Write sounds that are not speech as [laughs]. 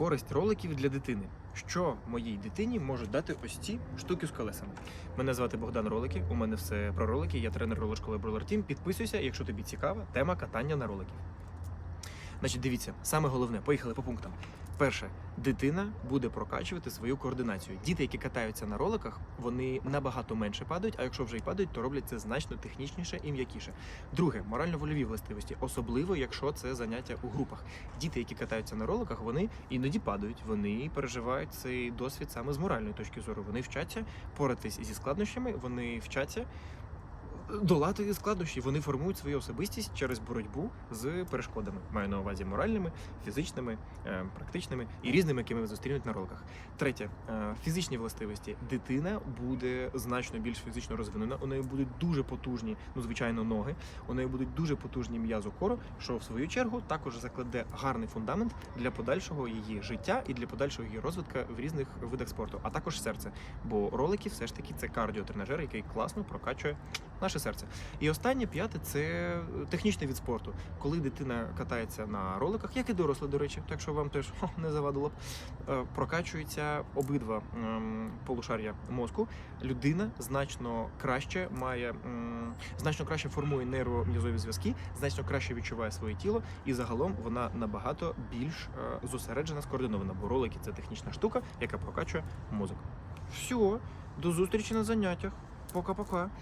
Користь роликів для дитини. Що моїй дитині можуть дати ось ці штуки з колесами? Мене звати Богдан Ролики. У мене все про ролики. Я тренер ролошколи Brawler Team. Підписуйся, якщо тобі цікава тема катання на роликів. Значить, дивіться, саме головне, поїхали по пунктам. Перше, дитина буде прокачувати свою координацію. Діти, які катаються на роликах, вони набагато менше падають, а якщо вже й падають, то роблять це значно технічніше і м'якіше. Друге, морально-вольові властивості, особливо якщо це заняття у групах. Діти, які катаються на роликах, вони іноді падають, вони переживають цей досвід саме з моральної точки зору. Вони вчаться поратись зі складнощами, вони вчаться долати складнощі. Вони формують свою особистість через боротьбу з перешкодами. Маю на увазі моральними, фізичними, е, практичними і різними, якими зустрінуть на роликах. Третє е, фізичні властивості. Дитина буде значно більш фізично розвинена. У неї будуть дуже потужні, ну звичайно, ноги. У неї будуть дуже потужні м'язо кору, що в свою чергу також закладе гарний фундамент для подальшого її життя і для подальшого її розвитку в різних видах спорту, а також серце. Бо ролики все ж таки це кардіотренажер, який класно прокачує наше серце. І останнє п'яте це технічний від спорту. Коли дитина катається на роликах, як і доросла, до речі, так що вам теж [laughs] не завадило б, е, прокачуються обидва ем, полушарія мозку. Людина значно краще має значно краще формує нейром'язові зв'язки, значно краще відчуває своє тіло, і загалом вона набагато більш е, зосереджена, скоординована. Бо ролики це технічна штука, яка прокачує мозок. Все, до зустрічі на заняттях. Пока-пока.